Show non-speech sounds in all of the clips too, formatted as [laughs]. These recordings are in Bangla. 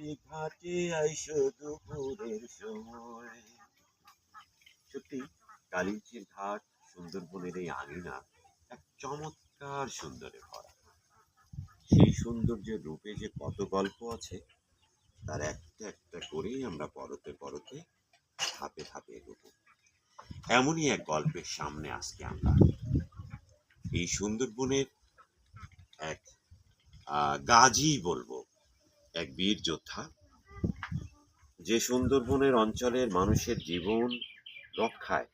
ঘাটে আইসো দুপুরের সময়। সত্যি, কালিঞ্চির ঘাট সুন্দরবনের এই আঙিনা এক চমৎকার সুন্দরে ভরা। সেই সৌন্দর্যের রূপে যে কত গল্প আছে, তার একটা একটা করেই আমরা পরতে পরতে ধাপে ধাপে এগোবো। এমনই এক গল্পের সামনে আজকে আমরা। এই সুন্দরবনের এক গাজী বলব। এক বীর যোদ্ধা। যে সুন্দরবনের অঞ্চলের মানুষের জীবন রক্ষায়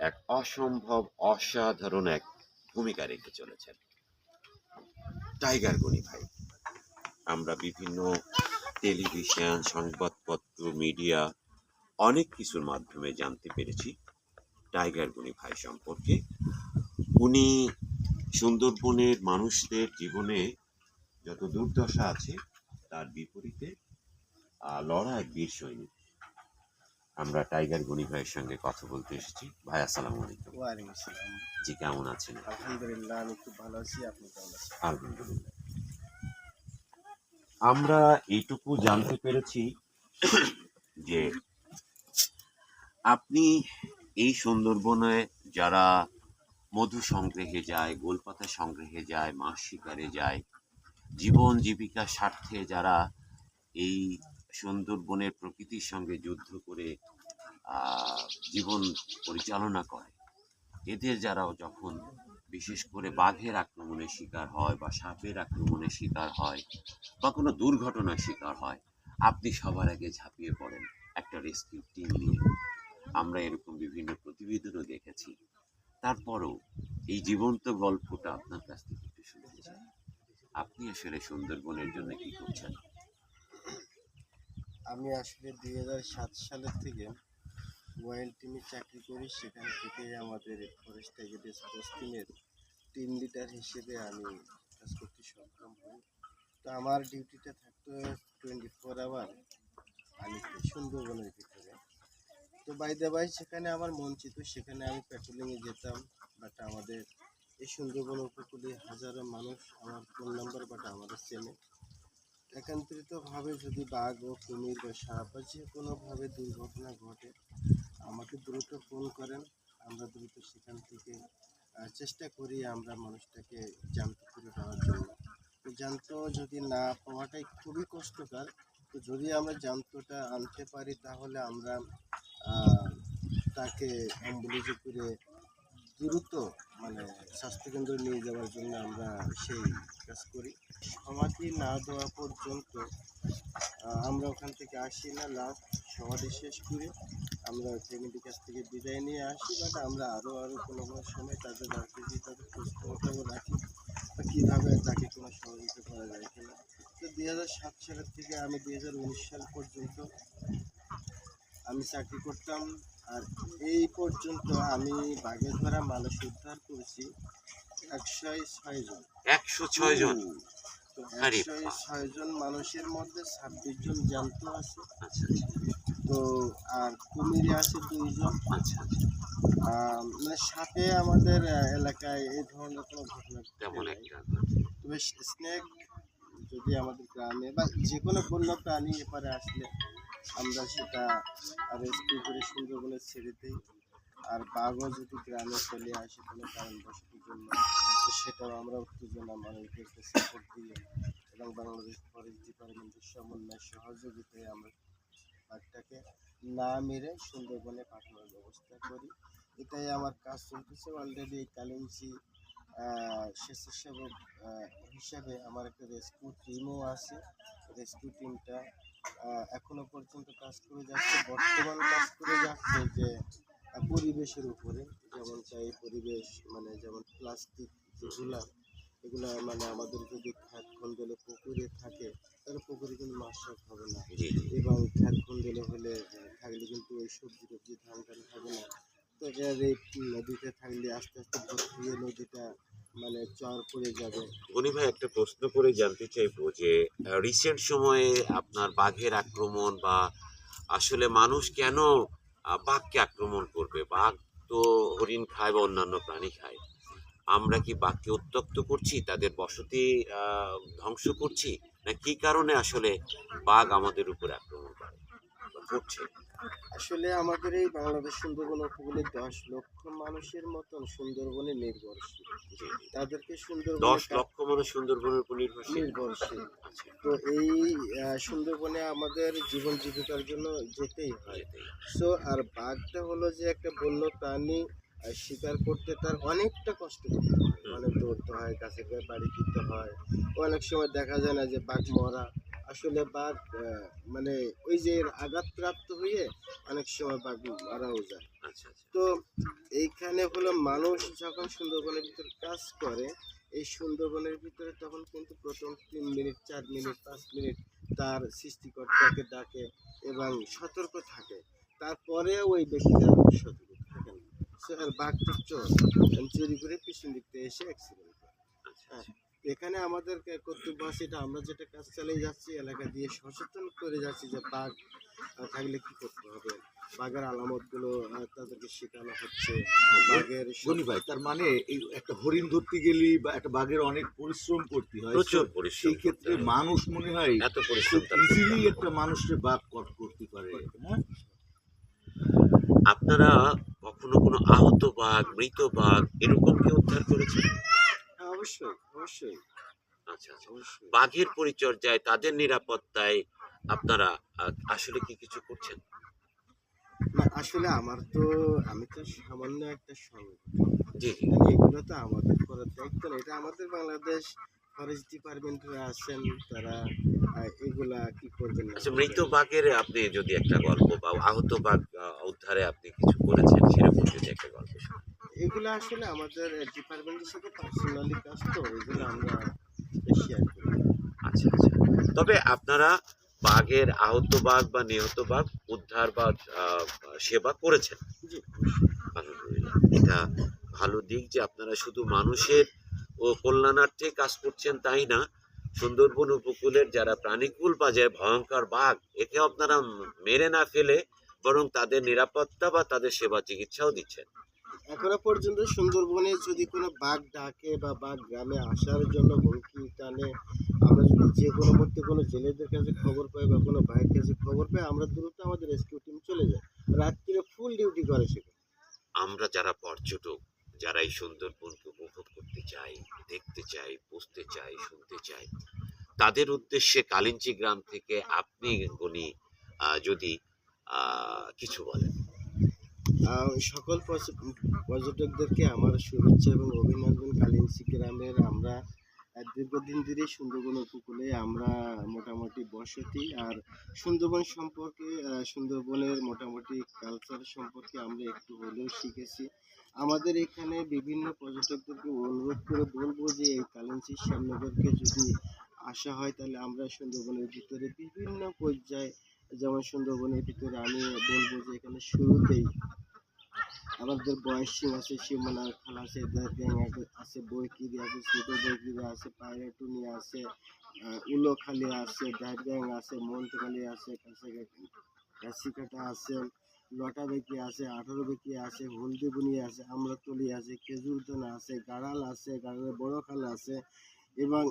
এক অসম্ভব অসাধারণ এক ভূমিকা রেখে চলেছেন। টাইগার গনি ভাই, আমরা বিভিন্ন টেলিভিশন, সংবাদপত্র, মিডিয়া অনেক কিছুর মাধ্যমে জানতে পেরেছি টাইগার গনি ভাই সম্পর্কে। উনি সুন্দরবনের মানুষদের জীবনে যত দুর্দশা আছে তার বিপরীতে লড়া এক বীর সৈনিক। আমরা টাইগার গনি ভাইয়ের সঙ্গে কথা বলতে এসেছি। ভাই আসসালামু আলাইকুম। ওয়ালাইকুম আসসালাম। জি কেমন আছেন? আলহামদুলিল্লাহ আমি খুব ভালো আছি। আপনি কেমন আছেন? আলহামদুলিল্লাহ। আমরা এইটুকু জানতে পেরেছি যে আপনি এই সুন্দরবনে যারা মধু সংগ্রহে যায় গোলপাতা সংগ্রহে যায় মাছ শিকারে যায় জীবন জীবিকার স্বার্থে যারা এই সুন্দরবনের প্রকৃতির সঙ্গে যুদ্ধ করে জীবন পরিচালনা করে, এদের যারাও যখন বিশেষ করে বাঘের আক্রমণের শিকার হয় বা সাপের আক্রমণের শিকার হয় বা কোনো দুর্ঘটনার শিকার হয়, আপনি সবার আগে ঝাঁপিয়ে পড়েন একটা রেস্কিউ টিম নিয়ে। আমরা এরকম বিভিন্ন প্রতিবেদনও দেখেছি। তারপরও এই জীবন্ত গল্পটা আপনার কাছ থেকে একটু শুনতে চাই। আপনি আসলে সুন্দরবনের জন্য কি করছেন? আমি আসলে দুই হাজার সাত সালের থেকে ওয়াইল্ড টিমে চাকরি করি। সেখান থেকে আমাদের ফরেস্ট থেকে টাইগার্স টিমের টিম লিডার হিসেবে আমি কাজ করতে সক্ষম হই। তো আমার ডিউটিটা থাকতো টোয়েন্টি ফোর আওয়ার পানিতে সুন্দরবনের ভিতরে। তো বাইদা বাই সেখানে আমার মন চিত, সেখানে আমি প্যাট্রোলিংয়ে যেতাম। বাট আমাদের এই সুন্দরবন উপকূলে হাজারো মানুষ আমার ফোন নাম্বার বাটা আমাদের চেনে একান্তরিতভাবে যদি বাঘ ও কুমির বা সাপ বা যে কোনোভাবে দুর্ঘটনা ঘটে, আমাকে দ্রুত ফোন করেন। আমরা দ্রুত সেখান থেকে চেষ্টা করি আমরা মানুষটাকে জ্যান্ত করে দেওয়ার জন্য। জ্যান্ত যদি না পাওয়াটাই খুবই কষ্টকর। তো যদি আমরা জ্যান্তটা আনতে পারি, তাহলে আমরা তাকে অ্যাম্বুলেন্সে করে দ্রুত মানে স্বাস্থ্যকেন্দ্রে নিয়ে যাওয়ার জন্য আমরা সেই কাজ করি। সমাধি না দেওয়া পর্যন্ত আমরা ওখান থেকে আসি না, লাস্ট সমাধি শেষ করে আমরা ফ্যামিলির কাছ থেকে বিদায় নিয়ে আসি, বাট আমরা আরও আরও কোনো কোনো সময় তাদের রাখতেছি তাদের প্রশ্নটাও রাখি, বা কীভাবে তাকে কোনো সহযোগিতা করা যায় কিনা। তো দুই সাত সালের থেকে আমি দুই হাজার উনিশ সাল পর্যন্ত আমি চাকরি করতাম। আর এই পর্যন্ত আমি বাঘে ধরা মানুষ উদ্ধার করেছি একশো ছয় জন। একশো ছয় জন? একশো। ছয় জন মানুষের মধ্যে ছাব্বিশ জন জ্যান্ত আছে। আচ্ছা তো আর কুমিরে আছে দুইজন আচ্ছা আচ্ছা। মানে সাপে আমাদের এলাকায় এই ধরনের কোনো ঘটনা তবে স্নেক যদি আমাদের গ্রামে বা যে কোনো বন্য প্রাণী এপারে আসলে আমরা সেটা রেস্কিউ করে সুন্দরবনে ছেড়ে দিই। আর বাঘও যদি গ্রামে চলে আসে কোনো কারণবশতের জন্য সেটাও আমরা উত্তেজনা মানুষদেরকে সাপোর্ট দিয়ে এবং বাংলাদেশ ফরেস্ট ডিপার্টমেন্টের সমন্বয় সহযোগিতায় আমরা বাঘটাকে না মেরে সুন্দরবনে পাঠানোর ব্যবস্থা করি। এটাই আমার কাজ চলতেছে। অলরেডি আহ, স্বেচ্ছাসেবক হিসাবে আমার একটা রেস্কিউ টিমও আছে। রেস্কিউ টিমটা এখনও পর্যন্ত কাজ করে যাচ্ছে বর্তমান কাজ করে যাচ্ছে যে পরিবেশের উপরে যেমন চাই পরিবেশ মানে যেমন প্লাস্টিক যেগুলা এগুলা মানে আমাদের যদি খাত খন্দলে পুকুরে থাকে তাহলে পুকুরে কিন্তু মাছ শাক হবে না। এবং খাত খন্দলে হলে থাকলে কিন্তু ওই সবজি টবজি ধান টান হবে না। তো এর এই নদীতে থাকলে আস্তে আস্তে নদীটা মানে চর পড়ে যাবে। গনি ভাই, একটা প্রশ্ন করে জানতে চাইব যে রিসেন্ট সময়ে আপনার বাঘের আক্রমণ বা আসলে মানুষ কেন বাঘকে আক্রমণ করবে? বাঘ তো হরিণ খায় বা অন্যান্য প্রাণী খায়। আমরা কি বাঘকে উত্তক্ত করছি, তাদের বসতি ধ্বংস করছি? না কি কারণে আসলে বাঘ আমাদের উপর আক্রমণ করে? করছে আসলে আমাদের এই বাংলাদেশ সুন্দরবন উপকূলে দশ লক্ষ মানুষের মতন সুন্দরবনে নির্ভরশীল। তাদেরকে সুন্দরবন দশ লক্ষ মানুষ সুন্দরবনের উপর নির্ভরশীল। নির্ভরশীল। তো এই সুন্দরবনে আমাদের জীবন জীবিকার জন্য যেতেই হয়। সো আর বাঘটা হলো যে একটা বন্য প্রাণী শিকার করতে তার অনেকটা কষ্ট করতে হয়। অনেক দৌড়তে হয় কাছে গিয়ে বাড়ি দিতে হয়। অনেক সময় দেখা যায় না যে বাঘ মরা। আসলে বাঘ মানে ওই যে আঘাতপ্রাপ্ত হয়ে অনেক সময় বাঘ মারাও যায় আচ্ছা আচ্ছা তো এইখানে হলো মানুষ যখন সুন্দরবনের ভিতরে কাজ করে এই সুন্দরবনের ভিতরে তখন কিন্তু প্রথম তিন মিনিট চার মিনিট পাঁচ মিনিট তার সৃষ্টিকর্তাকে ডাকে এবং সতর্ক থাকে তারপরে ওই ব্যক্তিটা সতর্ক থাকে না সে আর বাঘ চোর চুরি করে পিছন দিক থেকে এসে অ্যাক্সিডেন্ট করে আচ্ছা আচ্ছা। এখানে আমাদের কর্তব্য আছে এটা আমরা যেটা কাজ চালিয়ে যাচ্ছি এলাকা দিয়ে সচেতন করে যাচ্ছি যে বাঘ থাকলে কি করতে হবে। বাঘের আলামতগুলো তাদেরকে শেখানো হচ্ছে। বাঘের গনি ভাই তার মানে এই একটা হরিণ ধরতে গেলি বা একটা বাঘের অনেক পরিশ্রম করতে হয় প্রচুর পরিশ্রম সেই ক্ষেত্রে মানুষ মনে হয় এত পরিশ্রম ইজিলি একটা মানুষের বাঘ কট করতে পারে। হ্যাঁ? আপনারা কখনো কোনো আহত বাঘ মৃত বাঘ এরকম কি উদ্ধার করেছেন হ্যাঁ, অবশ্যই। আচ্ছা আচ্ছা। বাঘের পরিচর্যায় তাদের নিরাপত্তায় আপনারা আসলে কি কিছু করছেন? না আসলে আমার তো আমি তো সামান্য একটা সংগঠন। জি এগুলো তো আমাদের করার দায়িত্ব না। এটা আমাদের বাংলাদেশ ফরেস্ট ডিপার্টমেন্টে আছেন তারা এগুলা কি করবেন? আচ্ছা মৃত বাঘের আপনি যদি একটা গল্প বা আহত বাঘ উদ্ধারে আপনি কিছু করেছেন সেরকম যদি একটা গল্প। এগুলো আসলে আমাদের ডিপার্টমেন্টের সাথে পার্সোনালি কাজ তো এগুলো আমরা শেয়ার করি আচ্ছা আচ্ছা। তবে আপনারা বাঘের আহত বাঘ বা নিহত বাঘ উদ্ধার বা সেবা করেছেন? আলহামদুলিল্লাহ। এটা ভালো দিক যে আপনারা শুধু মানুষের ও কল্যাণার্থে কাজ করছেন তাই না সুন্দরবন উপকূলের যারা প্রাণীকুল বাজায় ভয়ঙ্কর বাঘ একে আপনারা মেরে না ফেলে বরং তাদের নিরাপত্তা বা তাদের সেবা চিকিৎসাও দিচ্ছেন। এখনও পর্যন্ত সুন্দরবনে যদি কোনো বাঘ ডাকে বা বাঘ গ্রামে আসার জন্য হুমকি টানে, আমরা যদি যে কোনো মধ্যে কোনো জেলেদের কাছে খবর পাই বা কোনো ভাইয়ের কাছে খবর পাই, আমরা দ্রুত আমাদের রেস্কিউ টিম চলে যায়। রাত্রিরে ফুল ডিউটি করে সেখানে। আমরা যারা পর্যটক, যারা এই সুন্দরবনকে উপভোগ করতে চাই, দেখতে চাই, বুঝতে চাই, শুনতে চাই, তাদের উদ্দেশ্যে কালিঞ্চি গ্রাম থেকে আপনি গনি যদি কিছু বলেন। সকল পর্যটকদেরকে আমার শুভেচ্ছা এবং অভিনন্দন। কালিন্সি গ্রামের আমরা দীর্ঘদিন ধরে সুন্দরবন উপকূলে আমরা মোটামুটি বসতি। আর সুন্দরবন সম্পর্কে সুন্দরবনের মোটামুটি কালচার সম্পর্কে আমরা একটু হলেও শিখেছি। আমাদের এখানে বিভিন্ন পর্যটকদেরকে অনুরোধ করে বলব যে, এই কালিন্সি শ্যামনগরকে যদি আসা হয়, তাহলে আমরা সুন্দরবনের ভিতরে বিভিন্ন পর্যায়ে, যেমন সুন্দরবনের ভিতরে আমি বলব যে, এখানে শুরুতেই আমাদের বয়স সিং আছে সীমানা খাল আছে দার্জিলিং আছে বইকিরি আছে, ছোট আছে পায়রাটুনি আছে উলোখালি আছে দার্জিলিং আছে মন্ত্রখালি আছে কাশিকাটা আছে, লটা বেকি আছে, আঠারো বেকি আছে হলদিবুনি আছে, আমরাতলি আছে খেজুরদানা আছে, গাড়াল আছে, গাড়ালের বড় খাল আছে এবং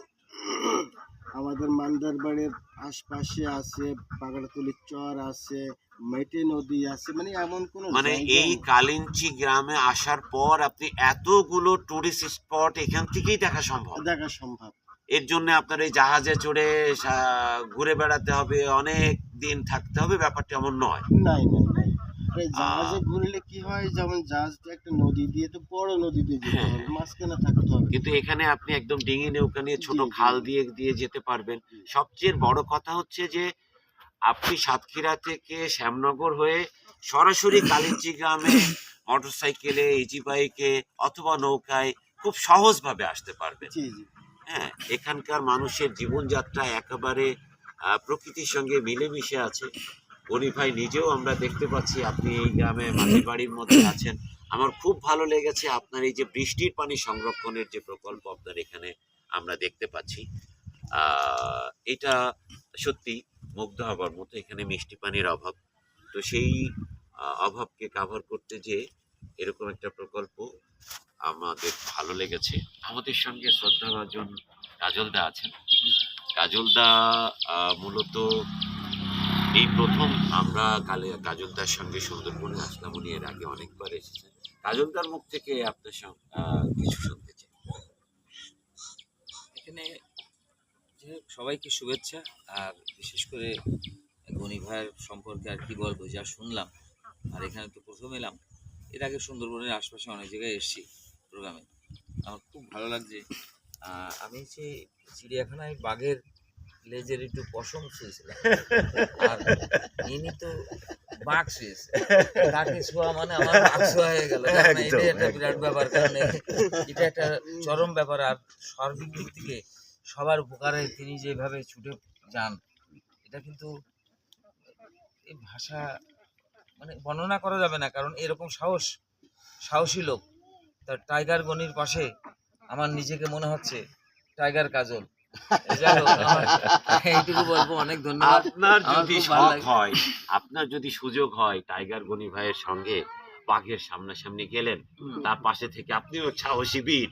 আমাদের মান্দারবাড়ির আশপাশে আছে পাগড়াতলির চর আছে মেটে নদী আছে মানে এমন কোনো মানে এই কালিঞ্চি গ্রামে আসার পর আপনি এতগুলো টুরিস্ট স্পট এখান থেকেই দেখা সম্ভব। দেখা সম্ভব। এর জন্য আপনার এই জাহাজে চড়ে ঘুরে বেড়াতে হবে অনেক দিন থাকতে হবে ব্যাপারটা এমন নয়। নাই নাই জাহাজে ঘুরলে কি হয় যেমন জাহাজটা একটা নদী দিয়ে তো বড় নদী দিয়ে যেতে হ্যাঁ। হবে মাঝখানে থাকতে হবে। কিন্তু এখানে আপনি একদম ডিঙি নৌকা নিয়ে ছোট। খাল দিয়ে দিয়ে যেতে পারবেন। সবচেয়ে বড় কথা হচ্ছে যে আপনি সাতক্ষীরা থেকে শ্যামনগর হয়ে সরাসরি কালিঞ্চি গ্রামে [coughs] মোটরসাইকেলে ইজি বাইকে অথবা নৌকায় খুব সহজভাবে আসতে পারবেন। জি জি। হ্যাঁ এখানকার মানুষের জীবনযাত্রা একেবারে প্রকৃতির সঙ্গে মিলেমিশে আছে। গনি ভাই নিজেও আমরা দেখতে পাচ্ছি আপনি এই গ্রামে মাটির [coughs] বাড়ির মধ্যে আছেন। আমার খুব ভালো লেগেছে আপনার এই যে বৃষ্টির পানি সংরক্ষণের যে প্রকল্প আপনার এখানে আমরা দেখতে পাচ্ছি। আহ, এটা সত্যি মুগ্ধ হবার মতো এখানে মিষ্টি পানির অভাব। তো সেই অভাবকে কাভার করতে যে এরকম একটা প্রকল্প আমাদের ভালো লেগেছে। আমাদের সঙ্গে শ্রদ্ধাভাজন কাজলদা আছেন। কাজলদা মূলত এই প্রথম আমরা কালে, কাজলদার সঙ্গে সুন্দরবনে আসলাম। উনি এর আগে অনেকবার এসেছেন। কাজলদার মুখ থেকে আপনার সঙ্গে কিছু শুনতে চাই। এখানে সবাইকে শুভেচ্ছা আর বিশেষ করে গণি ভাইয়ের সম্পর্কে আর কি বলব যা শুনলাম আর এখানে তো প্রথম এলাম। এর আগে সুন্দরবনের আশপাশে অনেক জায়গায় এসেছি প্রোগ্রামে। আমার খুব ভালো লাগছে। আমি যে চিড়িয়াখানায় বাঘের লেজের একটু পশম শুয়েছিলাম। আর ইনি তো বাঘ শুয়েছে। তাকে ছোঁয়া মানে আমার বাঘ ছোঁয়া হয়ে গেল। এটা একটা বিরাট ব্যাপার। কারণ এটা একটা চরম ব্যাপার। আর সার্বিক দিক থেকে সবার উপকারে তিনি যেভাবে ছুটে যান এটা কিন্তু এই ভাষা মানে বর্ণনা করা যাবে না কারণ এরকম সাহস সাহসী লোক। তার টাইগার গনির পাশে আমার নিজেকে মনে হচ্ছে টাইগার কাজল। এইটুকু বলব অনেক ধন্যবাদ। আপনার যদি শখ হয় আপনার যদি সুযোগ হয় টাইগার গনি ভাইয়ের সঙ্গে বাঘের সামনাসামনি গেলেন তার পাশে থেকে আপনিও সাহসী বীর।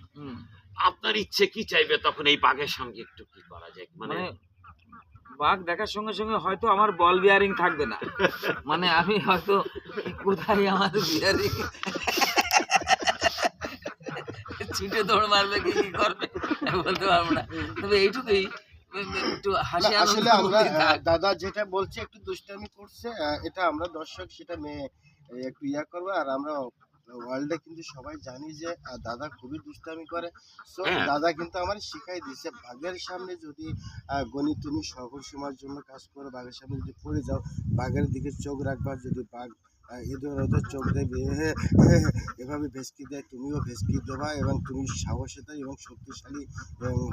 আপনার ইচ্ছে কি চাইবে? তখন এই বাঘের সঙ্গে একটু কি করা যায়? মানে মানে বাঘ দেখার সঙ্গে সঙ্গে হয়তো আমার বল বিয়ারিং থাকবে না। মানে আমি হয়তো কোথায় আমার বিয়ারিং ছুটে দৌড় মারবে কি কি করবে? বলতে পারব না। তবে এইটুকুই একটু হাসি আসলে আমরা দাদা যেটা বলছে একটু দুষ্টামি করছে এটা আমরা দর্শক সেটা মেয়ে একটু ইয়া করব আর আমরা ওয়ার্ল্ডে কিন্তু সবাই জানি যে দাদা খুবই দুষ্টামি করে সো হ্যাঁ। দাদা কিন্তু আমার শিখাই দিয়েছে বাঘের সামনে যদি গণিত তুমি সহজ সীমার জন্য কাজ করো বাঘের সামনে যদি পড়ে যাও বাঘের দিকে চোখ রাখবা যদি বাঘ ওদের চোখ দেবে এভাবে ভেসকি দেয়, তুমিও ভেসকি দেবা এবং তুমি সাহসিতা এবং শক্তিশালী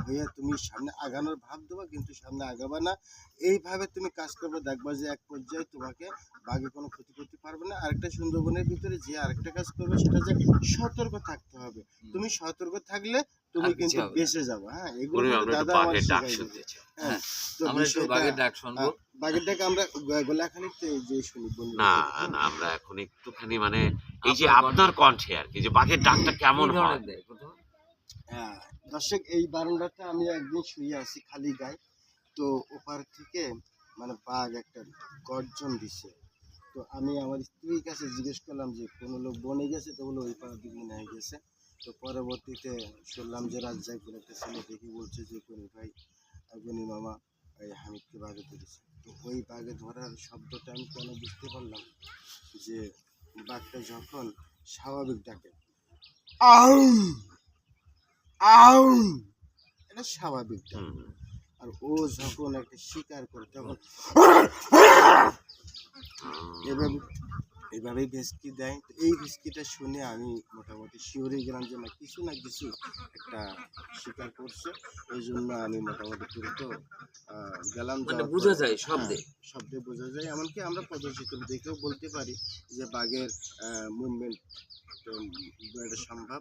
হয়ে তুমি সামনে আগানোর ভাব দেবা, কিন্তু সামনে আগাবা না। এইভাবে তুমি কাজ করবে, দেখবা যে এক পর্যায়ে তোমাকে বাঘে কোনো ক্ষতি করতে পারবে না। আরেকটা সুন্দরবনের ভিতরে যে আরেকটা কাজ করবে, সেটা যে সতর্ক থাকতে হবে। তুমি সতর্ক থাকলে তুমি কিন্তু বেঁচে যাবে হ্যাঁ এগুলো দাদা আমার হ্যাঁ আমরা একটু বাঘের ডাক শুনব। বাঘের ডাক আমরা গো- গোলাখালির তো এই যে শুনি না না আমরা এখন একটুখানি মানে এই যে আপনার আপনার কণ্ঠে আর কি যে বাঘের ডাকটা কেমন হয়? হ্যাঁ। দর্শক এই বারান্দাতে আমি একদিন শুয়ে আছি খালি গায়ে। তো ওপার থেকে মানে বাঘ একটা গর্জন দিছে। তো আমি আমার স্ত্রীর কাছে জিজ্ঞেস করলাম যে কোনো লোক বনে গেছে? তো বলে ওই পাড়ার দিকে মনে গেছে। তো পরবর্তীতে শুনলাম যে রাজ্জাক বলে একটা ছেলে দেখি বলছে যে গনি ভাই গনি মামা এই হামিদকে বাঘে ধরেছে। তো ওই বাঘে ধরার শব্দটা আমি কেন বুঝতে পারলাম? যে বাঘটা যখন স্বাভাবিক ডাকে আউ আউ এটা স্বাভাবিক ডাক। আর ও যখন একটা শিকার করে তখন এভাবে এইভাবেই ভেস্কি দেয়। তো এই ভেস্কিটা শুনে আমি মোটামুটি শিওরে গেলাম যে না কিছু না কিছু একটা শিকার করছে। ওই জন্য আমি মোটামুটি দ্রুত গেলাম মানে বোঝা যায় শব্দে। হ্যাঁ, শব্দে বোঝা যায়। এমনকি আমরা পদচিত্র দেখেও বলতে পারি যে বাঘের মুভমেন্ট এটা সম্ভব।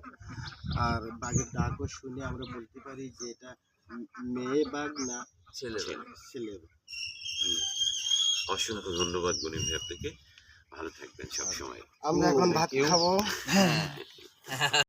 আর বাঘের ডাকও শুনে আমরা বলতে পারি যে এটা মেয়ে বাঘ না ছেলে ছেলে অসংখ্য ধন্যবাদ গনি ভাই আপনাকে। ভালো থাকবেন সবসময়। আমরা এখন ভাত খাব। হ্যাঁ। [laughs]